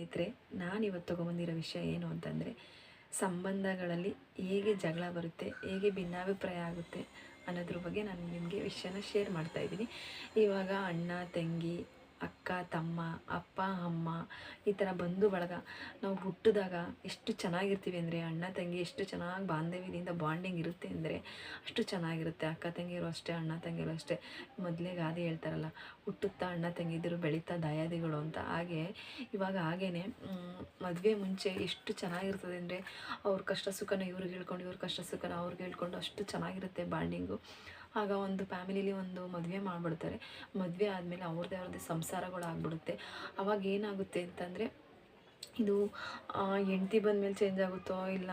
ಸ್ನೇಹಿತರೆ, ನಾನಿವತ್ತು ತೊಗೊಂಬಂದಿರೋ ವಿಷಯ ಏನು ಅಂತಂದರೆ, ಸಂಬಂಧಗಳಲ್ಲಿ ಹೇಗೆ ಜಗಳ ಬರುತ್ತೆ, ಹೇಗೆ ಭಿನ್ನಾಭಿಪ್ರಾಯ ಆಗುತ್ತೆ ಅನ್ನೋದ್ರ ಬಗ್ಗೆ ನಾನು ನಿಮಗೆ ವಿಷಯನ ಶೇರ್ ಮಾಡ್ತಾ ಇದ್ದೀನಿ. ಇವಾಗ ಅಣ್ಣ, ತಂಗಿ ಅಕ್ಕ, ತಮ್ಮ, ಅಪ್ಪ, ಅಮ್ಮ ಈ ಥರ ಬಂಧು ಬಳಗ. ನಾವು ಹುಟ್ಟಿದಾಗ ಎಷ್ಟು ಚೆನ್ನಾಗಿರ್ತೀವಿ ಅಂದರೆ, ಅಣ್ಣ, ತಂಗಿ ಎಷ್ಟು ಚೆನ್ನಾಗಿ ಬಾಂಧವ್ಯದಿಂದ ಬಾಂಡಿಂಗ್ ಇರುತ್ತೆ ಅಂದರೆ ಅಷ್ಟು ಚೆನ್ನಾಗಿರುತ್ತೆ. ಅಕ್ಕ, ತಂಗಿರು ಅಷ್ಟೇ, ಅಣ್ಣ ತಂಗಿಯರು ಅಷ್ಟೇ. ಮೊದಲೇ ಗಾದೆ ಹೇಳ್ತಾರಲ್ಲ, ಹುಟ್ಟುತ್ತಾ ಅಣ್ಣ, ತಂಗಿದ್ರು, ಬೆಳೀತಾ ದಯಾದಿಗಳು ಅಂತ. ಹಾಗೆ ಇವಾಗ ಹಾಗೇ ಮದುವೆ ಮುಂಚೆ ಎಷ್ಟು ಚೆನ್ನಾಗಿರ್ತದೆ ಅಂದರೆ, ಅವ್ರ ಕಷ್ಟ ಸುಖನ ಇವ್ರಿಗೆ ಹೇಳ್ಕೊಂಡು, ಇವ್ರ ಕಷ್ಟ ಸುಖನ ಅವ್ರಿಗೆ ಹೇಳ್ಕೊಂಡು ಅಷ್ಟು ಚೆನ್ನಾಗಿರುತ್ತೆ ಬಾಂಡಿಂಗು. ಆಗ ಒಂದು ಫ್ಯಾಮಿಲಿಲಿ ಒಂದು ಮದುವೆ ಮಾಡಿಬಿಡ್ತಾರೆ. ಮದುವೆ ಆದಮೇಲೆ ಅವ್ರದ್ದೇ ಅವ್ರದ್ದೇ ಸಂಸಾರಗಳು ಆಗ್ಬಿಡುತ್ತೆ ಅವಾಗ ಏನಾಗುತ್ತೆ ಅಂತಂದರೆ ಇದು ಹೆಂಡ್ತಿ ಬಂದಮೇಲೆ ಚೇಂಜ್ ಆಗುತ್ತೋ ಇಲ್ಲ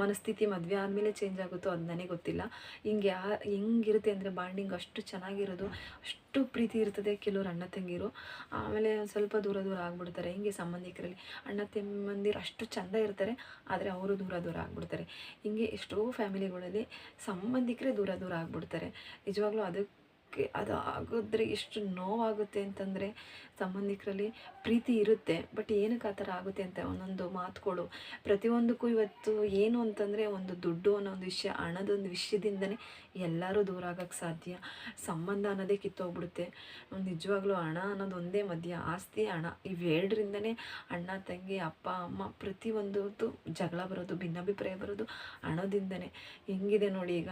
ಮನಸ್ಥಿತಿ ಮದುವೆ ಆದಮೇಲೆ ಚೇಂಜ್ ಆಗುತ್ತೋ ಅದು ನನಗೆ ಗೊತ್ತಿಲ್ಲ. ಹಿಂಗೆ ಯಾ, ಹೆಂಗಿರುತ್ತೆ ಅಂದರೆ ಬಾಂಡಿಂಗ್ ಅಷ್ಟು ಚೆನ್ನಾಗಿರೋದು, ಅಷ್ಟು ಪ್ರೀತಿ ಇರ್ತದೆ ಕೆಲವ್ರು ಅಣ್ಣ ತಂಗಿರು. ಆಮೇಲೆ ಸ್ವಲ್ಪ ದೂರ ದೂರ ಆಗಿಬಿಡ್ತಾರೆ ಹಿಂಗೆ ಸಂಬಂಧಿಕರಲ್ಲಿ. ಅಣ್ಣ ತಮ್ಮಂದಿರು ಅಷ್ಟು ಚೆಂದ ಇರ್ತಾರೆ, ಆದರೆ ಅವರು ದೂರ ದೂರ ಆಗಿಬಿಡ್ತಾರೆ. ಹಿಂಗೆ ಎಷ್ಟೋ ಫ್ಯಾಮಿಲಿಗಳಲ್ಲಿ ಸಂಬಂಧಿಕರೇ ದೂರ ದೂರ ಆಗಿಬಿಡ್ತಾರೆ. ನಿಜವಾಗ್ಲೂ ಅದಕ್ಕೆ ಅದು ಆಗಿದ್ರೆ ಎಷ್ಟು ನೋವಾಗುತ್ತೆ ಅಂತಂದರೆ ಸಂಬಂಧಿಕರಲ್ಲಿ ಪ್ರೀತಿ ಇರುತ್ತೆ, ಬಟ್ ಏನಕ್ಕೆ ಆ ಥರ ಆಗುತ್ತೆ ಅಂತ ಒಂದೊಂದು ಮಾತುಗಳು ಪ್ರತಿಯೊಂದಕ್ಕೂ ಇವತ್ತು ಏನು ಅಂತಂದರೆ ಒಂದು ದುಡ್ಡು ಅನ್ನೋ ಒಂದು ವಿಷಯ ಹಣದೊಂದು ವಿಷಯದಿಂದನೇ ಎಲ್ಲರೂ ದೂರ ಆಗೋಕ್ಕೆ ಸಾಧ್ಯ. ಸಂಬಂಧ ಅನ್ನೋದೇ ಕಿತ್ತೋಗ್ಬಿಡುತ್ತೆ. ನಿಜವಾಗ್ಲೂ ಹಣ ಅನ್ನೋದು ಒಂದೇ ಮಧ್ಯ, ಆಸ್ತಿ, ಹಣ, ಇವೆರಡರಿಂದನೇ ಅಣ್ಣ, ತಂಗಿ, ಅಪ್ಪ, ಅಮ್ಮ ಪ್ರತಿಯೊಂದು ಜಗಳ ಬರೋದು, ಭಿನ್ನಾಭಿಪ್ರಾಯ ಬರೋದು ಹಣದಿಂದನೇ. ಹೆಂಗಿದೆ ನೋಡಿ ಈಗ,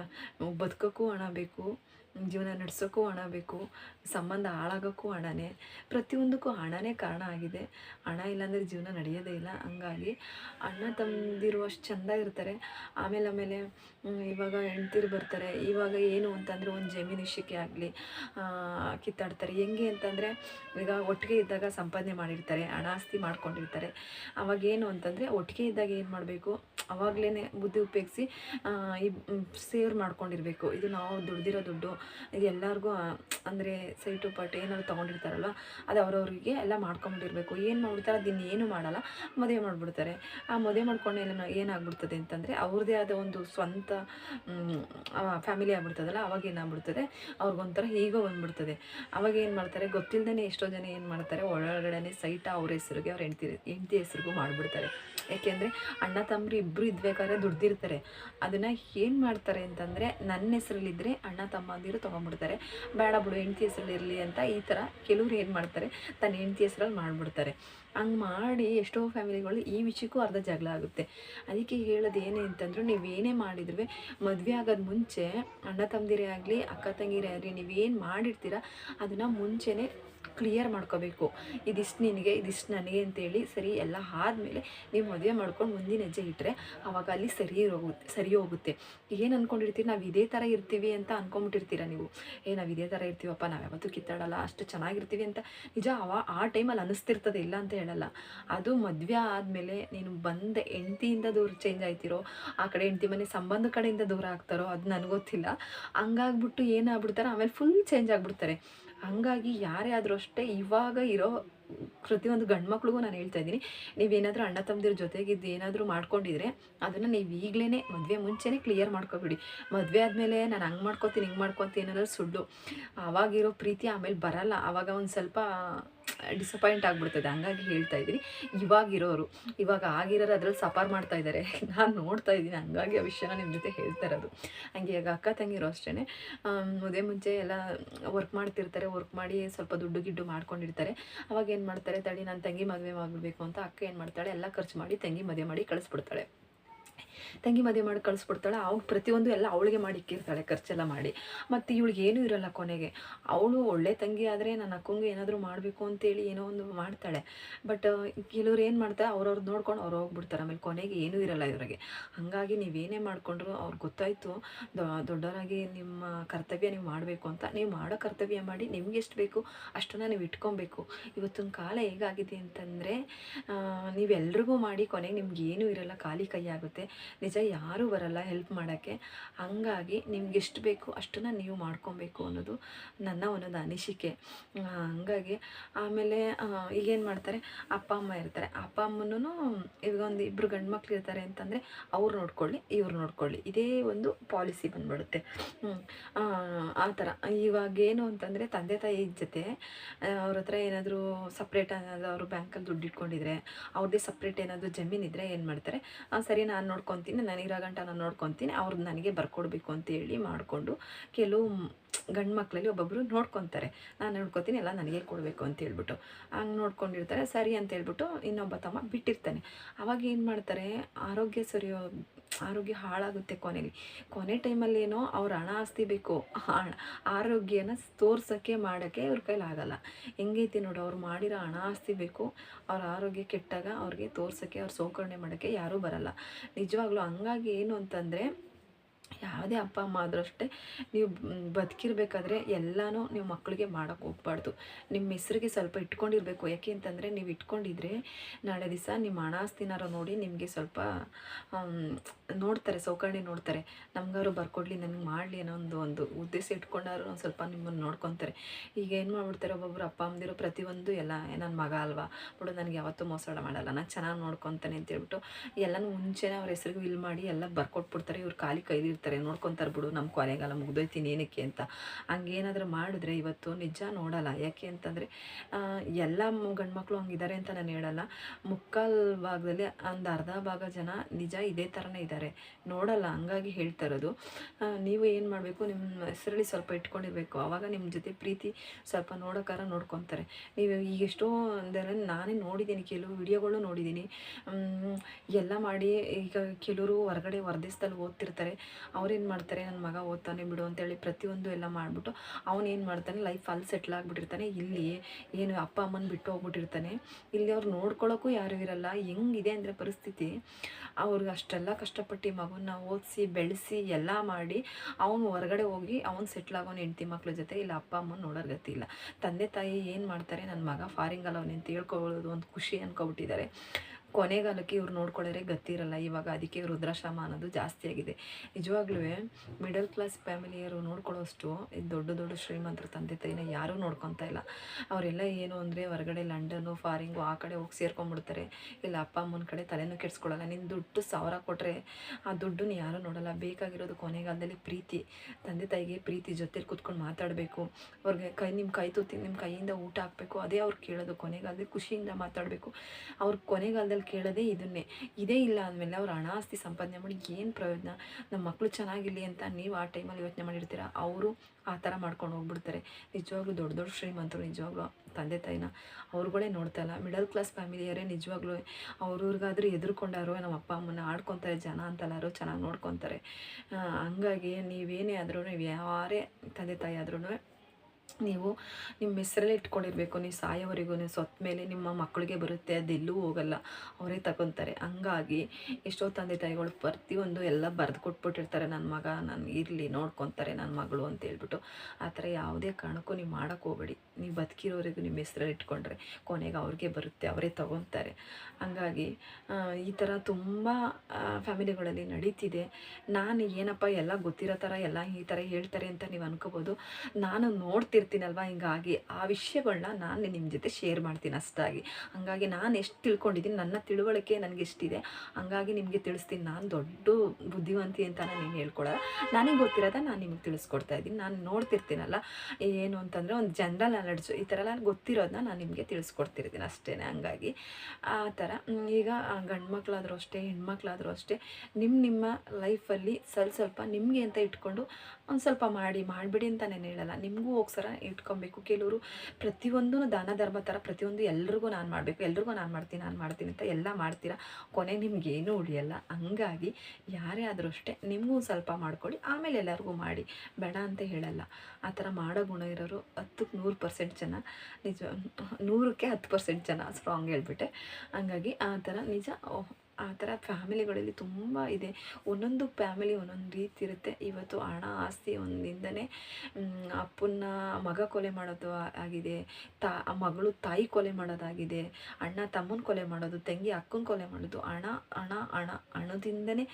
ಬದುಕೋಕ್ಕೂ ಹಣ ಬೇಕು ಜೀವನ ನಡೆಸೋಕ್ಕೂ ಹಣ ಬೇಕು. ಸಂಬಂಧ ಹಾಳಾಗೋಕ್ಕೂ ಹಣನೇ, ಪ್ರತಿಯೊಂದಕ್ಕೂ ಹಣನೇ ಕಾರಣ ಆಗಿದೆ. ಹಣ ಇಲ್ಲಾಂದರೆ ಜೀವನ ನಡೆಯೋದೇ ಇಲ್ಲ. ಹಂಗಾಗಿ ಅಣ್ಣ ತಂದಿರುವಷ್ಟು ಚೆಂದ ಇರ್ತಾರೆ. ಆಮೇಲೆ ಆಮೇಲೆ ಇವಾಗ ಹೆಂಡ್ತಿರು ಬರ್ತಾರೆ. ಇವಾಗ ಏನು ಅಂತಂದರೆ ಒಂದು ಜಮೀನು ಆಗಲಿ ಕಿತ್ತಾಡ್ತಾರೆ. ಹೆಂಗೆ ಅಂತಂದರೆ, ಈಗ ಒಟ್ಟಿಗೆ ಇದ್ದಾಗ ಸಂಪಾದನೆ ಮಾಡಿರ್ತಾರೆ, ಹಣ ಆಸ್ತಿ ಮಾಡ್ಕೊಂಡಿರ್ತಾರೆ. ಅವಾಗ ಏನು ಅಂತಂದರೆ, ಒಟ್ಟಿಗೆ ಇದ್ದಾಗ ಏನು ಮಾಡಬೇಕು? ಅವಾಗಲೇ ಬುದ್ಧಿ ಉಪಯೋಗಿಸಿ ಈ ಸೇವ್ ಮಾಡ್ಕೊಂಡಿರಬೇಕು. ಇದು ನಾವು ದುಡ್ದಿರೋ ದುಡ್ಡು, ಇದು ಎಲ್ಲರಿಗೂ ಅಂದರೆ ಸೈಟು ಪಟ್ ಏನಾದ್ರು ತೊಗೊಂಡಿರ್ತಾರಲ್ವ ಅದು ಅವ್ರವ್ರಿಗೆ ಎಲ್ಲ ಮಾಡ್ಕೊಂಬಿಟ್ಟಿರ್ಬೇಕು. ಏನು ಮಾಡ್ಬಿಡ್ತಾರೆ ಅದನ್ನು ಏನು ಮಾಡಲ್ಲ, ಮದುವೆ ಮಾಡಿಬಿಡ್ತಾರೆ. ಆ ಮದುವೆ ಮಾಡ್ಕೊಂಡು ಎಲ್ಲ ಏನಾಗ್ಬಿಡ್ತದೆ ಅಂತಂದರೆ, ಅವ್ರದ್ದೇ ಆದ ಒಂದು ಸ್ವಂತ ಫ್ಯಾಮಿಲಿ ಆಗ್ಬಿಡ್ತದಲ್ಲ, ಅವಾಗ ಏನಾಗ್ಬಿಡ್ತದೆ, ಅವ್ರಿಗೊಂಥರ ಈಗ ಬಂದ್ಬಿಡ್ತದೆ. ಅವಾಗ ಏನು ಮಾಡ್ತಾರೆ ಗೊತ್ತಿಲ್ಲದೇ ಎಷ್ಟೋ ಜನ ಏನು ಮಾಡ್ತಾರೆ ಒಳಗಡೆ ಸೈಟ ಅವ್ರ ಹೆಸರಿಗೆ, ಅವ್ರ ಹೆಂಡ್ತಿ ಹೆಂಡ್ತಿ ಹೆಸ್ರಿಗೂ ಮಾಡಿಬಿಡ್ತಾರೆ. ಯಾಕೆಂದರೆ, ಅಣ್ಣ, ತಮ್ಮರು ಇಬ್ಬರು ಇದ್ಬೇಕಾದ್ರೆ ದುಡ್ದಿರ್ತಾರೆ. ಅದನ್ನು ಏನು ಮಾಡ್ತಾರೆ ಅಂತಂದರೆ, ನನ್ನ ಹೆಸರಲ್ಲಿದ್ದರೆ ಅಣ್ಣ ತಮ್ಮಂದಿರು ತೊಗೊಂಡ್ಬಿಡ್ತಾರೆ. ಬೇಡ ಬಿಡು, ಹೆಂಡ್ತಿ ಹೆಸರಲ್ಲಿರಲಿ ಅಂತ ಈ ಥರ ಕೆಲವ್ರು ಏನು ಮಾಡ್ತಾರೆ, ತನ್ನ ಹೆಂಡತಿ ಹೆಸರಲ್ಲಿ ಮಾಡಿಬಿಡ್ತಾರೆ. ಹಂಗೆ ಮಾಡಿ ಎಷ್ಟೋ ಫ್ಯಾಮಿಲಿಗಳು ಈ ವಿಷಯಕ್ಕೂ ಅರ್ಧ ಜಗಳ ಆಗುತ್ತೆ. ಅದಕ್ಕೆ ಹೇಳೋದು ಏನೇ ಅಂತಂದ್ರೆ ನೀವೇನೇ ಮಾಡಿದ್ರು ಮದುವೆ ಆಗೋದು ಮುಂಚೆ ಅಣ್ಣ ತಮ್ಮದಿರೇ ಆಗಲಿ ಅಕ್ಕ ತಂಗಿರೇ ಆಗಲಿ ನೀವೇನು ಮಾಡಿರ್ತೀರ, ಅದನ್ನು ಮುಂಚೆನೇ ಕ್ಲಿಯರ್ ಮಾಡ್ಕೋಬೇಕು. ಇದಿಷ್ಟು ನಿನಗೆ, ಇದಿಷ್ಟು ನನಗೆ ಅಂತೇಳಿ ಸರಿ ಎಲ್ಲ ಆದಮೇಲೆ ನೀವು ಮದುವೆ ಮಾಡ್ಕೊಂಡು ಮುಂದಿನ ಹೆಜ್ಜೆ ಇಟ್ಟರೆ ಅವಾಗ ಅಲ್ಲಿ ಸರಿ ಹೋಗುತ್ತೆ ಸರಿ ಹೋಗುತ್ತೆ. ಏನು ಅಂದ್ಕೊಂಡಿರ್ತೀರಿ ನಾವು ಇದೇ ಥರ ಇರ್ತೀವಿ ಅಂತ ಅಂದ್ಕೊಂಬಿಟ್ಟಿರ್ತೀರ ನೀವು? ಏ, ನಾವು ಇದೇ ಥರ ಇರ್ತೀವಪ್ಪ, ನಾವು ಯಾವತ್ತೂ ಕಿತ್ತಾಡಲ್ಲ, ಅಷ್ಟು ಚೆನ್ನಾಗಿರ್ತೀವಿ ಅಂತ. ನಿಜ, ಅವ ಆ ಟೈಮಲ್ಲಿ ಅನಿಸ್ತಿರ್ತದೆ ಇಲ್ಲ ಅಂತ ಹೇಳಲ್ಲ. ಅದು ಮದುವೆ ಆದಮೇಲೆ ನೀನು ಬಂದ ಹೆಂಡ್ತಿಯಿಂದ ದೂರ ಚೇಂಜ್ ಆಯ್ತಿರೋ, ಆ ಕಡೆ ಹೆಂಡ್ತಿ ಮನೆ ಸಂಬಂಧ ಕಡೆಯಿಂದ ದೂರ ಆಗ್ತಾರೋ, ಅದು ನನಗೊತ್ತಿಲ್ಲ ಹಂಗಾಗ್ಬಿಟ್ಟು ಏನಾಗ್ಬಿಡ್ತಾರೆ? ಆಮೇಲೆ ಫುಲ್ ಚೇಂಜ್ ಆಗಿಬಿಡ್ತಾರೆ. ಹಂಗಾಗಿ ಯಾರೇ ಆದರೂ ಅಷ್ಟೇ ಇವಾಗ ಇರೋ ಪ್ರತಿಯೊಂದು ಗಂಡು ಮಕ್ಳಿಗೂ ನಾನು ಹೇಳ್ತಾ ಇದ್ದೀನಿ, ನೀವೇನಾದರೂ ಅಣ್ಣ ತಮ್ಮದಿರ ಜೊತೆಗಿದ್ದು ಏನಾದರೂ ಮಾಡ್ಕೊಂಡಿದ್ರೆ ಅದನ್ನು ನೀವು ಈಗಲೇ ಮದುವೆ ಮುಂಚೆನೇ ಕ್ಲಿಯರ್ ಮಾಡ್ಕೊಬಿಡಿ. ಮದುವೆ ಆದಮೇಲೆ ನಾನು ಹಂಗೆ ಮಾಡ್ಕೊತೀನಿ, ಹಿಂಗೆ ಮಾಡ್ಕೊತೀನಿ ಅನ್ನೋದು ಸುಳ್ಳು. ಆವಾಗಿರೋ ಪ್ರೀತಿ ಆಮೇಲೆ ಬರಲ್ಲ. ಆವಾಗ ಒಂದು ಸ್ವಲ್ಪ ಡಿಸಪಾಯಿಂಟ್ ಆಗಿಬಿಡ್ತದೆ. ಹಂಗಾಗಿ ಹೇಳ್ತಾ ಇದ್ದೀನಿ. ಇವಾಗಿರೋರು, ಇವಾಗ ಆಗಿರೋರು ಅದ್ರಲ್ಲಿ ಸಫರ್ ಮಾಡ್ತಾ ಇದ್ದಾರೆ. ನಾನು ನೋಡ್ತಾ ಇದ್ದೀನಿ. ಹಂಗಾಗಿ ಆ ವಿಷಯನ ನಿಮ್ಮ ಜೊತೆ ಹೇಳ್ತಾ ಇರೋದು. ಹಂಗೆ ಈಗ ಅಕ್ಕ ತಂಗಿರೋ ಅಷ್ಟೇ ಮದುವೆ ಮುಂಚೆ ಎಲ್ಲ ವರ್ಕ್ ಮಾಡ್ತಿರ್ತಾರೆ. ವರ್ಕ್ ಮಾಡಿ ಸ್ವಲ್ಪ ದುಡ್ಡು ಗಿಡ್ಡು ಮಾಡ್ಕೊಂಡಿರ್ತಾರೆ. ಅವಾಗ ಏನು ಮಾಡ್ತಾರೆ? ತಡಿ ನನ್ನ ತಂಗಿ ಮದುವೆ ಮಾಡಬೇಕು ಅಂತ ಅಕ್ಕ ಏನು ಮಾಡ್ತಾಳೆ? ಎಲ್ಲ ಖರ್ಚು ಮಾಡಿ ತಂಗಿ ಮದುವೆ ಮಾಡಿ ಕಳಿಸ್ಬಿಡ್ತಾಳೆ. ತಂಗಿ ಮದುವೆ ಮಾಡಿ ಕಳಿಸ್ಬಿಡ್ತಾಳೆ ಅವ್ಳು ಪ್ರತಿಯೊಂದು ಎಲ್ಲ ಅವಳಿಗೆ ಮಾಡಿ ಇಕ್ಕಿರ್ತಾಳೆ, ಖರ್ಚೆಲ್ಲ ಮಾಡಿ. ಮತ್ತು ಇವಳಿಗೆ ಏನೂ ಇರಲ್ಲ ಕೊನೆಗೆ. ಅವಳು ಒಳ್ಳೆ ತಂಗಿ ಆದರೆ ನನ್ನ ಅಕ್ಕಂಗೆ ಏನಾದರೂ ಮಾಡಬೇಕು ಅಂತೇಳಿ ಏನೋ ಒಂದು ಮಾಡ್ತಾಳೆ. ಬಟ್ ಕೆಲವ್ರು ಏನು ಮಾಡ್ತಾರೆ, ಅವ್ರವ್ರು ನೋಡ್ಕೊಂಡು ಅವ್ರು ಹೋಗ್ಬಿಡ್ತಾರೆ. ಆಮೇಲೆ ಕೊನೆಗೆ ಏನೂ ಇರಲ್ಲ ಇವರಿಗೆ. ಹಾಗಾಗಿ ನೀವೇನೇ ಮಾಡಿಕೊಂಡ್ರು ಅವ್ರಿಗೆ ಗೊತ್ತಾಯಿತು. ದೊಡ್ಡವರಾಗಿ ನಿಮ್ಮ ಕರ್ತವ್ಯ ನೀವು ಮಾಡಬೇಕು ಅಂತ. ನೀವು ಮಾಡೋ ಕರ್ತವ್ಯ ಮಾಡಿ ನಿಮ್ಗೆ ಎಷ್ಟು ಬೇಕು ಅಷ್ಟನ್ನು ನೀವು ಇಟ್ಕೊಬೇಕು. ಇವತ್ತಿನ ಕಾಲ ಹೇಗಾಗಿದೆ ಅಂತಂದರೆ ನೀವೆಲ್ರಿಗೂ ಮಾಡಿ ಕೊನೆಗೆ ನಿಮ್ಗೆ ಏನೂ ಇರಲ್ಲ, ಖಾಲಿ ಕೈ ಆಗುತ್ತೆ. ನಿಜ ಯಾರೂ ಬರಲ್ಲ ಹೆಲ್ಪ್ ಮಾಡೋಕ್ಕೆ. ಹಂಗಾಗಿ ನಿಮ್ಗೆ ಎಷ್ಟು ಬೇಕು ಅಷ್ಟನ್ನು ನೀವು ಮಾಡ್ಕೊಬೇಕು ಅನ್ನೋದು ನನ್ನ ಒಂದೊಂದು ಅನಿಸಿಕೆ. ಹಂಗಾಗಿ ಆಮೇಲೆ ಈಗೇನು ಮಾಡ್ತಾರೆ? ಅಪ್ಪ ಅಮ್ಮ ಇರ್ತಾರೆ. ಅಪ್ಪ ಅಮ್ಮನೂ ಇದೊಂದು ಇಬ್ಬರು ಗಂಡು ಮಕ್ಳು ಇರ್ತಾರೆ ಅಂತಂದರೆ ಅವ್ರು ನೋಡ್ಕೊಳ್ಳಿ ಇವ್ರು ನೋಡ್ಕೊಳ್ಳಿ. ಇದೇ ಒಂದು ಪಾಲಿಸಿ ಬಂದ್ಬಿಡುತ್ತೆ. ಆ, ಥರ. ಇವಾಗೇನು ಅಂತಂದರೆ ತಂದೆ ತಾಯಿ ಜೊತೆ ಅವ್ರ ಹತ್ರ ಏನಾದರೂ ಸಪ್ರೇಟ್ ಅನ್ನೋದು ಅವರು ಬ್ಯಾಂಕಲ್ಲಿ ದುಡ್ಡು ಇಟ್ಕೊಂಡಿದ್ರೆ ಅವ್ರದ್ದೇ ಸಪ್ರೇಟ್ ಏನಾದರೂ ಜಮೀನಿದ್ರೆ ಏನು ಮಾಡ್ತಾರೆ? ಸರಿ ನಾನು ನೋಡ್ಕೊತೀನಿ ನನಗಿರೋ ಗಂಟ ನಾನು ನೋಡ್ಕೊತೀನಿ ಅವ್ರದ್ದು ನನಗೆ ಬರ್ಕೊಡ್ಬೇಕು ಅಂತೇಳಿ ಮಾಡಿಕೊಂಡು ಕೆಲವು ಗಂಡು ಮಕ್ಕಳಲ್ಲಿ ಒಬ್ಬೊಬ್ಬರು ನೋಡ್ಕೊತಾರೆ. ನಾನು ನೋಡ್ಕೊತೀನಿ, ಎಲ್ಲ ನನಗೆ ಕೊಡಬೇಕು ಅಂತ ಹೇಳ್ಬಿಟ್ಟು. ಹಂಗೆ ನೋಡ್ಕೊಂಡಿರ್ತಾರೆ, ಸರಿ ಅಂತ ಹೇಳ್ಬಿಟ್ಟು ಇನ್ನೊಬ್ಬ ತಮ್ಮ ಬಿಟ್ಟಿರ್ತಾನೆ. ಅವಾಗ ಏನು ಮಾಡ್ತಾರೆ, ಆರೋಗ್ಯ ಸರಿಯೋ ಆರೋಗ್ಯ ಹಾಳಾಗುತ್ತೆ ಕೊನೆಯಲ್ಲಿ ಕೊನೆ ಟೈಮಲ್ಲಿ ಏನೋ ಅವ್ರ ಹಣ ಆಸ್ತಿ ಬೇಕು. ಆರೋಗ್ಯನ ತೋರ್ಸೋಕ್ಕೆ ಮಾಡೋಕ್ಕೆ ಇವ್ರ ಕೈಲಿ ಆಗಲ್ಲ. ಹೆಂಗೈತಿ ನೋಡು, ಅವ್ರು ಮಾಡಿರೋ ಹಣ ಆಸ್ತಿ ಬೇಕು. ಅವ್ರ ಆರೋಗ್ಯ ಕೆಟ್ಟಾಗ ಅವ್ರಿಗೆ ತೋರ್ಸೋಕ್ಕೆ ಅವ್ರು ಸೋಕರಣೆ ಮಾಡೋಕ್ಕೆ ಯಾರೂ ಬರಲ್ಲ. ನಿಜವಾಗ್ಲೂ ಹಂಗಾಗಿ ಏನು ಅಂತಂದರೆ ಯಾವುದೇ ಅಪ್ಪ, ಅಮ್ಮ ಆದರೂ ಅಷ್ಟೇ ನೀವು ಬದುಕಿರ್ಬೇಕಾದ್ರೆ ಎಲ್ಲನೂ ನೀವು ಮಕ್ಕಳಿಗೆ ಮಾಡೋಕ್ಕೆ ಹೋಗ್ಬಾರ್ದು. ನಿಮ್ಮ ಹೆಸ್ರಿಗೆ ಸ್ವಲ್ಪ ಇಟ್ಕೊಂಡಿರಬೇಕು. ಯಾಕೆ ಅಂತಂದರೆ ನೀವು ಇಟ್ಕೊಂಡಿದ್ರೆ ನಾಳೆ ದಿವಸ ನಿಮ್ಮ ಹಣ ಆಸ್ತಿನಾರು ನೋಡಿ ನಿಮಗೆ ಸ್ವಲ್ಪ ನೋಡ್ತಾರೆ ಸೌಕರ್ಣಿ ನೋಡ್ತಾರೆ. ನಮ್ಗಾರು ಬರ್ಕೊಡ್ಲಿ, ನನಗೆ ಮಾಡಲಿ ಅನ್ನೋ ಒಂದು ಒಂದು ಉದ್ದೇಶ ಇಟ್ಕೊಂಡಾರು ಒಂದು ಸ್ವಲ್ಪ ನಿಮ್ಮನ್ನು ನೋಡ್ಕೊತಾರೆ. ಈಗ ಏನು ಮಾಡ್ಬಿಡ್ತಾರೆ ಒಬ್ಬೊಬ್ರು ಅಪ್ಪ, ಅಮ್ಮದಿರೋ ಪ್ರತಿಯೊಂದು ಎಲ್ಲ ನನ್ನ ಮಗ ಅಲ್ವಾ? ಬಿಡು ನನಗೆ ಯಾವತ್ತೂ ಮೋಸಡ ಮಾಡಲ್ಲ. ನಾನು ಚೆನ್ನಾಗಿ ನೋಡ್ಕೊತಾನೆ ಅಂತ ಹೇಳ್ಬಿಟ್ಟು ಎಲ್ಲನೂ ಮುಂಚೆನೇ ಅವ್ರ ಹೆಸ್ರಿಗೆ ವಿಲ್ ಮಾಡಿ ಎಲ್ಲ ಬರ್ಕೊಟ್ಬಿಡ್ತಾರೆ. ಇವ್ರು ಖಾಲಿ ಕೈಲಿರ್ತಾರೆ ನೋಡ್ಕೊತಾರೆ ಬಿಡು ನಮ್ಮ ಕೊನೆಗಾಲ ಮುಗ್ದೋಯ್ತೀನಿ ಏನಕ್ಕೆ ಅಂತ. ಹಂಗೇನಾದರೂ ಮಾಡಿದ್ರೆ ಇವತ್ತು ನಿಜ ನೋಡಲ್ಲ. ಯಾಕೆ ಅಂತಂದರೆ ಎಲ್ಲ ಗಂಡು ಮಕ್ಕಳು ಹಂಗಿದ್ದಾರೆ ಅಂತ ನಾನು ಹೇಳಲ್ಲ. ಮುಕ್ಕಾಲು ಭಾಗದಲ್ಲಿ ಒಂದು ಅರ್ಧ ಭಾಗ ಜನ ನಿಜ ಇದೇ ಥರನೇ ಇದ್ದಾರೆ ನೋಡಲ್ಲ, ಹಂಗಾಗಿ ಹೇಳ್ತಾ ಇರೋದು. ನೀವು ಏನು ಮಾಡಬೇಕು? ನಿಮ್ಮ ಹೆಸರಲ್ಲಿ ಸ್ವಲ್ಪ ಇಟ್ಕೊಂಡಿರ್ಬೇಕು. ಆವಾಗ ನಿಮ್ಮ ಜೊತೆ ಪ್ರೀತಿ ಸ್ವಲ್ಪ ನೋಡೋಕಾರ ನೋಡ್ಕೊತಾರೆ. ನೀವು ಈಗ ಎಷ್ಟೋ ಅಂದರೆ ನಾನೇ ನೋಡಿದ್ದೀನಿ ಕೆಲವು ವಿಡಿಯೋಗಳು ನೋಡಿದ್ದೀನಿ ಎಲ್ಲ ಮಾಡಿ ಈಗ ಕೆಲವರು ಹೊರಗಡೆ ಹೊರದೇಶದಲ್ಲಿ ಓದ್ತಿರ್ತಾರೆ. ಅವ್ರೇನು ಮಾಡ್ತಾರೆ ನನ್ನ ಮಗ ಓದ್ತಾನೆ ಬಿಡು ಅಂತೇಳಿ ಪ್ರತಿಯೊಂದು ಎಲ್ಲ ಮಾಡಿಬಿಟ್ಟು ಏನು ಮಾಡ್ತಾನೆ ಲೈಫ್ ಅಲ್ಲಿ ಸೆಟ್ಲ್ ಆಗಿಬಿಟ್ಟಿರ್ತಾನೆ. ಇಲ್ಲಿ ಏನು ಅಪ್ಪ ಅಮ್ಮನ ಬಿಟ್ಟು ಹೋಗ್ಬಿಟ್ಟಿರ್ತಾನೆ. ಇಲ್ಲಿ ಅವ್ರು ನೋಡ್ಕೊಳ್ಳೋಕ್ಕೂ ಯಾರೂ ಇರಲ್ಲ. ಹೆಂಗಿದೆ ಅಂದರೆ ಪರಿಸ್ಥಿತಿ. ಅವ್ರಿಗೆ ಅಷ್ಟೆಲ್ಲ ಕಷ್ಟಪಟ್ಟು ಮಗುನ ಓದಿಸಿ, ಬೆಳೆಸಿ ಎಲ್ಲ ಮಾಡಿ ಅವನು ಹೊರಗಡೆ ಹೋಗಿ ಅವ್ನು ಸೆಟ್ಲ್ ಆಗೋನು ಹೆಂಡ್ತಿ ಮಕ್ಳ ಜೊತೆ ಇಲ್ಲ ಅಪ್ಪ ಅಮ್ಮನ ನೋಡೋರ್ ಗತಿ ಇಲ್ಲ. ತಂದೆ ತಾಯಿ ಏನು ಮಾಡ್ತಾರೆ ನನ್ನ ಮಗ ಫಾರಿಂಗಲ್ಲ ಅವನು ಅಂತ ಹೇಳ್ಕೊಳ್ಳೋದು ಒಂದು ಖುಷಿ ಅನ್ಕೊಬಿಟ್ಟಿದ್ದಾರೆ. ಕೊನೆಗಾಲಕ್ಕೆ ಇವ್ರು ನೋಡ್ಕೊಳ್ಳೋರೆ ಗತ್ತಿರಲ್ಲ, ಇವಾಗ ಅದಕ್ಕೆ ರುದ್ರಾಶ್ರಮ ಅನ್ನೋದು ಜಾಸ್ತಿ ಆಗಿದೆ. ನಿಜವಾಗ್ಲೂ ಮಿಡಲ್ ಕ್ಲಾಸ್ ಫ್ಯಾಮಿಲಿಯರು ನೋಡ್ಕೊಳ್ಳೋಷ್ಟು ದೊಡ್ಡ ದೊಡ್ಡ ಶ್ರೀಮಂತರ ತಂದೆ ತಾಯಿನ ಯಾರೂ ನೋಡ್ಕೊತಾ ಇಲ್ಲ. ಅವರೆಲ್ಲ ಏನು ಅಂದರೆ ಹೊರಗಡೆ ಲಂಡನ್ನು ಫಾರಿಂಗು ಆ ಕಡೆ ಹೋಗಿ ಸೇರ್ಕೊಂಡ್ಬಿಡ್ತಾರೆ ಇಲ್ಲ, ಅಪ್ಪ ಅಮ್ಮನ ಕಡೆ ತಲೆನೂ ಕೆಡಿಸ್ಕೊಳ್ಳಲ್ಲ. ನಿನ್ನ ದುಡ್ಡು ಸಾವಿರ ಕೊಟ್ಟರೆ ಆ ದುಡ್ಡನ್ನು ಯಾರೂ ನೋಡಲ್ಲ. ಬೇಕಾಗಿರೋದು ಕೊನೆಗಾಲದಲ್ಲಿ ಪ್ರೀತಿ. ತಂದೆ ತಾಯಿಗೆ ಪ್ರೀತಿ ಜೊತೆಲಿ ಕೂತ್ಕೊಂಡು ಮಾತಾಡಬೇಕು. ಅವ್ರಿಗೆ ಕೈ ನಿಮ್ಮ ಕೈ ತುತ್ತಿ ನಿಮ್ಮ ಕೈಯಿಂದ ಊಟ ಹಾಕಬೇಕು. ಅದೇ ಅವ್ರು ಕೇಳೋದು. ಕೊನೆಗಾಲದಲ್ಲಿ ಖುಷಿಯಿಂದ ಮಾತಾಡಬೇಕು. ಅವ್ರ ಕೊನೆಗಾಲದಲ್ಲಿ ಕೇಳೋದೇ ಇದನ್ನೇ. ಇದೇ ಇಲ್ಲ ಅಂದಮೇಲೆ ಅವ್ರು ಹಣ ಆಸ್ತಿ ಸಂಪಾದನೆ ಮಾಡಿ ಏನು ಪ್ರಯೋಜನ? ನಮ್ಮ ಮಕ್ಕಳು ಚೆನ್ನಾಗಿರಲಿ ಅಂತ ನೀವು ಆ ಟೈಮಲ್ಲಿ ಯೋಚನೆ ಮಾಡಿರ್ತೀರ? ಅವರು ಆ ಥರ ಮಾಡ್ಕೊಂಡು ಹೋಗ್ಬಿಡ್ತಾರೆ. ನಿಜವಾಗ್ಲೂ ದೊಡ್ಡ ದೊಡ್ಡ ಶ್ರೀಮಂತರು, ನಿಜವಾಗ್ಲೂ ತಂದೆ ತಾಯಿನ ಅವ್ರುಗಳೇ ನೋಡ್ತಾ ಇಲ್ಲ. ಮಿಡಲ್ ಕ್ಲಾಸ್ ಫ್ಯಾಮಿಲಿಯರೇ ನಿಜವಾಗ್ಲೂ ಅವ್ರವ್ರಿಗಾದ್ರೂ ಎದುರ್ಕೊಂಡಾರೋ ನಮ್ಮ ಅಪ್ಪ ಅಮ್ಮನ ಆಡ್ಕೊತಾರೆ, ಜನ ಅಂತಲ್ಲಾರೋ ಚೆನ್ನಾಗಿ ನೋಡ್ಕೊತಾರೆ. ಹಾಗಾಗಿ ಹಂಗಾಗಿ ನೀವೇನೇ ಆದ್ರೂ, ನೀವು ಯಾರೇ ತಂದೆ ತಾಯಿ ಆದ್ರೂ ನೀವು ನಿಮ್ಮ ಹೆಸರಲ್ಲೇ ಇಟ್ಕೊಂಡಿರಬೇಕು, ನೀವು ಸಾಯೋವರೆಗೂ ಸೊತ್ತ ಮೇಲೆ ನಿಮ್ಮ ಮಕ್ಕಳಿಗೆ ಬರುತ್ತೆ, ಅದೆಲ್ಲೂ ಹೋಗಲ್ಲ. ಅವರೇ ತಗೊತಾರೆ. ಹಂಗಾಗಿ ಎಷ್ಟೋ ತಂದೆ ತಾಯಿಗಳು ಪ್ರತಿಯೊಂದು ಎಲ್ಲ ಬರೆದು ಕೊಟ್ಬಿಟ್ಟಿರ್ತಾರೆ. ನನ್ನ ಮಗ, ನಾನು ಇರಲಿ, ನೋಡ್ಕೊತಾರೆ ನನ್ನ ಮಗಳು ಅಂತ ಹೇಳ್ಬಿಟ್ಟು ಆ ಥರ ಯಾವುದೇ ಕಾರಣಕ್ಕೂ ನೀವು ಮಾಡೋಕ್ಕೆ ಹೋಗಬೇಡಿ. ನೀವು ಬದುಕಿರೋವರೆಗೂ ನಿಮ್ಮ ಹೆಸ್ರಲ್ಲಿ ಇಟ್ಕೊಂಡ್ರೆ ಕೊನೆಗೆ ಅವ್ರಿಗೆ ಬರುತ್ತೆ, ಅವರೇ ತಗೊತಾರೆ ಹಂಗಾಗಿ ಈ ಥರ ತುಂಬ ಫ್ಯಾಮಿಲಿಗಳಲ್ಲಿ ನಡೀತಿದೆ. ನಾನು ಏನಪ್ಪ ಎಲ್ಲ ಗೊತ್ತಿರೋ ಥರ ಎಲ್ಲ ಈ ಥರ ಹೇಳ್ತಾರೆ ಅಂತ ನೀವು ಅನ್ಕೋಬೋದು. ನಾನು ನೋಡ್ತಿರ್ತೀನಲ್ವ ಹಿಂಗಾಗಿ ಆ ವಿಷಯಗಳನ್ನ ನಾನು ನಿಮ್ಮ ಜೊತೆ ಶೇರ್ ಮಾಡ್ತೀನಿ ಅಷ್ಟಾಗಿ. ಹಂಗಾಗಿ ನಾನು ಎಷ್ಟು ತಿಳ್ಕೊಂಡಿದ್ದೀನಿ, ನನ್ನ ತಿಳುವಳಿಕೆ ನನಗೆ ಎಷ್ಟಿದೆ, ಹಂಗಾಗಿ ನಿಮಗೆ ತಿಳಿಸ್ತೀನಿ. ನಾನು ದೊಡ್ಡ ಬುದ್ಧಿವಂತಿ ಅಂತ ನಾನು ಹೇಳ್ಕೊಳ್ಳೋಲ್ಲ ನನಗೆ ಗೊತ್ತಿರೋದ ನಾನು ನಿಮಗೆ ತಿಳಿಸ್ಕೊಡ್ತಾ ಇದ್ದೀನಿ. ನಾನು ನೋಡ್ತಿರ್ತೀನಲ್ಲ, ಏನು ಅಂತಂದರೆ ಒಂದು ಜನರಲ್ ನಾಲೆಡ್ಜ್ ಈ ಥರ ಎಲ್ಲ ಗೊತ್ತಿರೋದನ್ನ ನಾನು ನಿಮಗೆ ತಿಳಿಸ್ಕೊಡ್ತಿರ್ತೀನಿ ಅಷ್ಟೇ ಹಂಗಾಗಿ. ಆ ಥರ. ಈಗ ಗಂಡು ಮಕ್ಕಳಾದರೂ ಅಷ್ಟೇ, ಹೆಣ್ಮಕ್ಳಾದರೂ ಅಷ್ಟೇ ನಿಮ್ಮ ನಿಮ್ಮ ಲೈಫಲ್ಲಿ ಸ್ವಲ್ಪ ಸ್ವಲ್ಪ ನಿಮಗೆ ಅಂತ ಇಟ್ಕೊಂಡು ಒಂದು ಸ್ವಲ್ಪ ಮಾಡಿ, ಮಾಡಿಬಿಡಿ ಅಂತ ನಾನು ಹೇಳಲ್ಲ. ನಿಮಗೂ ಹೋಗ್ಸರ ಇಟ್ಕೊಬೇಕು. ಕೆಲವರು ಪ್ರತಿಯೊಂದೂ ದಾನ, ಧರ್ಮ ಥರ ಪ್ರತಿಯೊಂದು ಎಲ್ರಿಗೂ ನಾನು ಮಾಡಬೇಕು. ಎಲ್ರಿಗೂ ನಾನು ಮಾಡ್ತೀನಿ ನಾನು ಮಾಡ್ತೀನಿ ಅಂತ ಎಲ್ಲ ಮಾಡ್ತೀರಾ? ಕೊನೆಗೆ ನಿಮಗೇನೂ ಉಳಿಯಲ್ಲ. ಹಂಗಾಗಿ ಯಾರೇ ಆದರೂ ಅಷ್ಟೇ ನಿಮಗೂ ಸ್ವಲ್ಪ ಮಾಡ್ಕೊಳ್ಳಿ, ಆಮೇಲೆ ಎಲ್ಲರಿಗೂ ಮಾಡಿ. ಬೇಡ ಅಂತ ಹೇಳಲ್ಲ. ಆ ಥರ ಮಾಡೋ ಗುಣ ಇರೋರು ಹತ್ತಕ್ಕೆ ನೂರು ಪರ್ಸೆಂಟ್ ಜನ, ನಿಜ ನೂರಕ್ಕೆ ಹತ್ತು ಪರ್ಸೆಂಟ್ ಜನ ಸ್ಟ್ರಾಂಗ್ ಹೇಳ್ಬಿಟ್ಟೆ. ಹಂಗಾಗಿ ಆ ಥರ ನಿಜ ಆ ಥರ ಫ್ಯಾಮಿಲಿಗಳಲ್ಲಿ ತುಂಬ ಇದೆ. ಒಂದೊಂದು ಫ್ಯಾಮಿಲಿ ಒಂದೊಂದು ರೀತಿ ಇರುತ್ತೆ. ಇವತ್ತು ಹಣ, ಆಸ್ತಿ ಒಂದಿಂದನೇ ಅಪ್ಪನ ಮಗ ಕೊಲೆ ಮಾಡೋದು ಆಗಿದೆ, ತಾ, ಮಗಳು ತಾಯಿ ಕೊಲೆ ಮಾಡೋದಾಗಿದೆ, ಅಣ್ಣ ತಮ್ಮನ ಕೊಲೆ ಮಾಡೋದು, ತಂಗಿ ಅಕ್ಕನ ಕೊಲೆ ಮಾಡೋದು, ಹಣ ಹಣ ಹಣ, ಹಣದಿಂದನೇ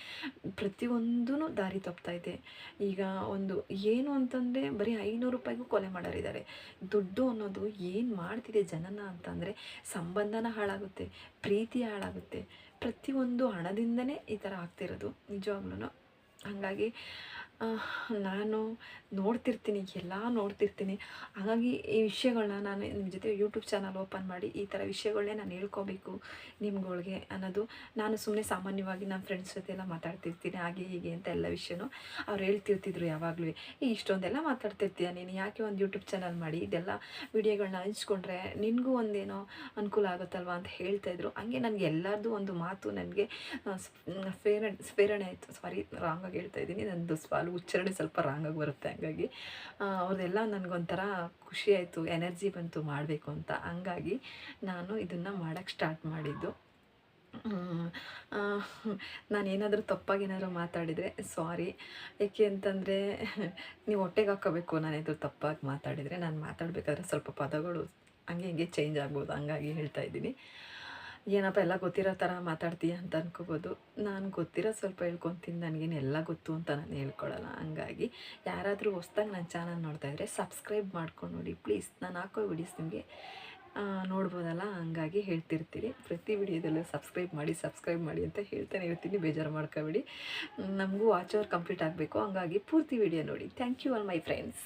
ಪ್ರತಿಯೊಂದೂ ದಾರಿ ತಪ್ತಾ ಇದೆ. ಈಗ ಒಂದು ಏನು ಅಂತಂದರೆ ಬರೀ ಐನೂರು ರೂಪಾಯಿಗೂ ಕೊಲೆ ಮಾಡೋರಿದ್ದಾರೆ. ದುಡ್ಡು ಅನ್ನೋದು ಏನು ಮಾಡ್ತಿದೆ ಜನನ ಅಂತಂದರೆ ಸಂಬಂಧನ ಹಾಳಾಗುತ್ತೆ ಪ್ರೀತಿ ಹಾಳಾಗುತ್ತೆ. ಪ್ರತಿಯೊಂದು ಹಣದಿಂದನೇ ಈ ಥರ ಆಗ್ತಿರೋದು. ನಿಜವಾಗ್ಲೂ ಹಾಗಾಗಿ ನಾನು ನೋಡ್ತಿರ್ತೀನಿ, ಎಲ್ಲ ನೋಡ್ತಿರ್ತೀನಿ. ಹಾಗಾಗಿ ಈ ವಿಷಯಗಳನ್ನ ನಾನು ನಿಮ್ಮ ಜೊತೆ ಯೂಟ್ಯೂಬ್ ಚಾನಲ್ ಓಪನ್ ಮಾಡಿ ಈ ಥರ ವಿಷಯಗಳನ್ನೇ ನಾನು ಹೇಳ್ಕೋಬೇಕು ನಿಮ್ಗಳಿಗೆ ಅನ್ನೋದು. ನಾನು ಸುಮ್ಮನೆ ಸಾಮಾನ್ಯವಾಗಿ ನಮ್ಮ ಫ್ರೆಂಡ್ಸ್ ಜೊತೆ ಎಲ್ಲ ಮಾತಾಡ್ತಿರ್ತೀನಿ, ಹಾಗೆ ಹೀಗೆ ಅಂತ ಎಲ್ಲ ವಿಷಯನೂ ಅವ್ರು ಹೇಳ್ತಿರ್ತಿದ್ರು ಯಾವಾಗಲೂ. ಈ ಇಷ್ಟೊಂದೆಲ್ಲ ಮಾತಾಡ್ತಿರ್ತೀಯ ನೀನು? ಯಾಕೆ ಒಂದು ಯೂಟ್ಯೂಬ್ ಚಾನಲ್ ಮಾಡಿ? ಇದೆಲ್ಲ ವಿಡಿಯೋಗಳನ್ನ ಹಂಚ್ಕೊಂಡ್ರೆ ನಿನಗೂ ಒಂದೇನೋ ಅನುಕೂಲ ಆಗುತ್ತಲ್ವ ಅಂತ ಹೇಳ್ತಾಯಿದ್ರು ಹಂಗೆ ನನಗೆ ಎಲ್ಲರದ್ದು ಒಂದು ಮಾತು ನನಗೆ ಸ್ಫೇರ ಸ್ಫೇರಣೆ ಆಯಿತು. ಸಾರಿ ರಾಂಗಾಗಿ ಹೇಳ್ತಾ ಇದ್ದೀನಿ. ನಂದು ಸ್ವಾಲು ಉಚ್ಚಾರಣೆ ಸ್ವಲ್ಪ ರಾಂಗಾಗಿ ಬರುತ್ತೆ ಹಂಗಾಗಿ. ಅವ್ರದ್ದೆಲ್ಲ ನನಗೊಂಥರ ಖುಷಿ ಆಯಿತು ಎನರ್ಜಿ ಬಂತು ಮಾಡಬೇಕು ಅಂತ. ಹಂಗಾಗಿ ನಾನು ಇದನ್ನು ಮಾಡೋಕ್ಕೆ ಸ್ಟಾರ್ಟ್ ಮಾಡಿದ್ದು. ನಾನೇನಾದರೂ ತಪ್ಪಾಗಿ ಏನಾದರೂ ಮಾತಾಡಿದರೆ ಸಾರಿ ಏಕೆ ಅಂತಂದರೆ ನೀವು ಹೊಟ್ಟೆಗೆ ಹಾಕೋಬೇಕು ನಾನೇನಾದರೂ ತಪ್ಪಾಗಿ ಮಾತಾಡಿದರೆ, ನಾನು ಮಾತಾಡಬೇಕಾದ್ರೆ ಸ್ವಲ್ಪ ಪದಗಳು ಹಂಗೆ ಹಿಂಗೆ ಚೇಂಜ್ ಆಗ್ಬೋದು, ಹಂಗಾಗಿ ಹೇಳ್ತಾ ಇದ್ದೀನಿ. ಏನಪ್ಪ ಎಲ್ಲ ಗೊತ್ತಿರೋ ಥರ ಮಾತಾಡ್ತೀಯ ಅಂತ ಅನ್ಕೋಬೋದು. ನಾನು ಗೊತ್ತಿರೋ ಸ್ವಲ್ಪ ಹೇಳ್ಕೊತೀನಿ. ನನಗೇನು ಎಲ್ಲ ಗೊತ್ತು ಅಂತ ನಾನು ಹೇಳ್ಕೊಳಲ್ಲ. ಹಂಗಾಗಿ ಯಾರಾದರೂ ಹೊಸ್ದಾಗಿ ನನ್ನ ಚಾನಲ್ ನೋಡ್ತಾ ಇದ್ದರೆ ಸಬ್ಸ್ಕ್ರೈಬ್ ಮಾಡ್ಕೊಂಡು ನೋಡಿ. ಪ್ಲೀಸ್, ನಾನು ಹಾಕೋ ವಿಡಿಯೋಸ್ ನಿಮಗೆ ನೋಡ್ಬೋದಲ್ಲ? ಹಂಗಾಗಿ ಹೇಳ್ತಿರ್ತೀನಿ. ಪ್ರತಿ ವಿಡಿಯೋದಲ್ಲೂ ಸಬ್ಸ್ಕ್ರೈಬ್ ಮಾಡಿ ಸಬ್ಸ್ಕ್ರೈಬ್ ಮಾಡಿ ಅಂತ ಹೇಳ್ತಾನೆ ಇರ್ತೀನಿ. ಬೇಜಾರು ಮಾಡ್ಕೋಬೇಡಿ. ನಮಗೂ ವಾಚ್ ಅವರ್ ಕಂಪ್ಲೀಟ್ ಆಗಬೇಕು. ಹಂಗಾಗಿ ಪೂರ್ತಿ ವಿಡಿಯೋ ನೋಡಿ. Thank you all my friends.